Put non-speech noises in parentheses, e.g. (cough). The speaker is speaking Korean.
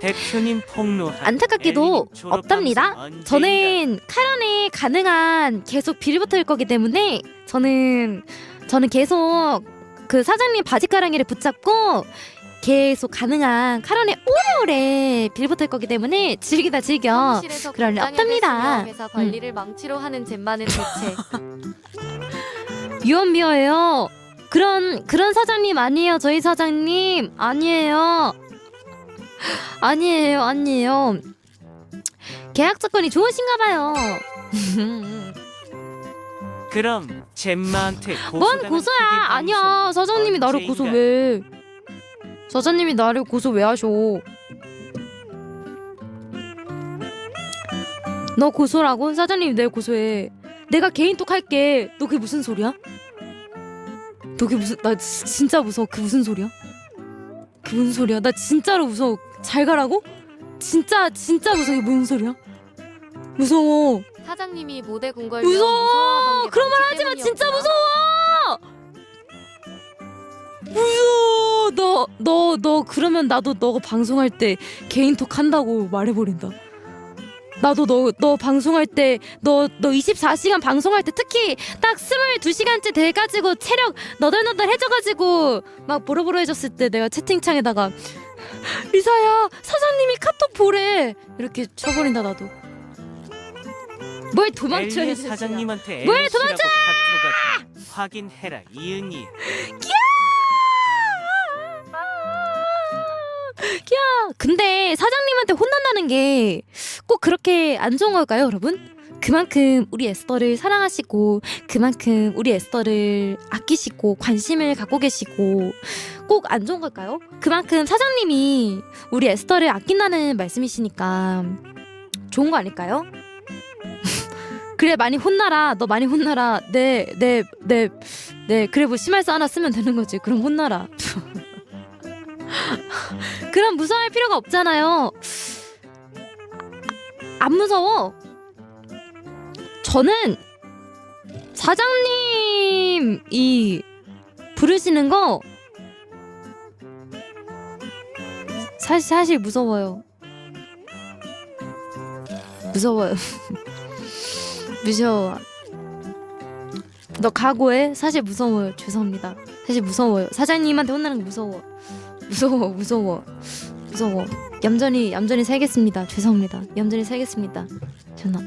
대표님 폭로한 안타깝게도 없답니다. 저는 카런에 가능한 계속 빌붙을 거기 때문에 저는 저는 계속 그 사장님 바지가랑이를 붙잡고 계속 가능한 카런에 오래오래 빌붙을 거기 때문에 즐기다 즐겨. 사무실에서 그럴 리 없답니다. 회사 관리를 망치로 하는 잼마는 대체 (laughs) 유언비어예요. 그런 그런 사장님 아니에요. 저희 사장님 아니에요. 아니에요. 아니에요. 계약 조건이 좋으신가 봐요. (laughs) 그럼 잼마한테 뭔 고소야? 아니야. 사장님이 나를 고소해. 사장님이 나를 고소 왜 하셔? 너 고소라고? 사장님이 내 고소해. 내가 개인톡 할게. 너 그게 무슨 소리야? 너 그게 무슨 나 지- 진짜 무서워. 그 무슨 소리야? 그 무슨 소리야? 나 진짜로 무서워. 잘 가라고? 진짜 진짜 무서워. 이게 무슨 소리야? 무서워. 사장님이 모대 궁궐 무서워. 그런 말 하지 마. 진짜 무서워. 무서워. 너 너 너 그러면 나도 너 방송할 때 개인톡 한다고 말해버린다. 나도 너 너 방송할 때 너 너 24시간 방송할 때 특히 딱 22시간째 돼 가지고 체력 너덜너덜 해져 가지고 막 보로보로 해졌을 때 내가 채팅창에다가 리사야 사장님이 카톡 보래 이렇게 쳐버린다 나도 뭘 도망쳐 엘리 이 자식아. 사장님한테 뭘 카톡 왔다. 확인해라 이응이 야, 근데 사장님한테 혼난다는 게 꼭 그렇게 안 좋은 걸까요, 여러분? 그만큼 우리 에스더를 사랑하시고 그만큼 우리 에스더를 아끼시고 관심을 갖고 계시고 꼭 안 좋은 걸까요? 그만큼 사장님이 우리 에스더를 아낀다는 말씀이시니까 좋은 거 아닐까요? (laughs) 그래 많이 혼나라 너 많이 혼나라 네, 네 네네네 그래 뭐 심할서 하나 쓰면 되는 거지 그럼 혼나라 (laughs) 그럼 무서워할 필요가 없잖아요. 안 무서워. 저는 사장님이 부르시는 거 사실 사실 무서워요. 무서워요. (laughs) 무서워. 너 각오해. 사실 무서워요. 죄송합니다. 사실 무서워요. 사장님한테 혼나는 거 무서워. 무서워 무서워 무서워 얌전히 얌전히 살겠습니다 죄송합니다 얌전히 살겠습니다 전화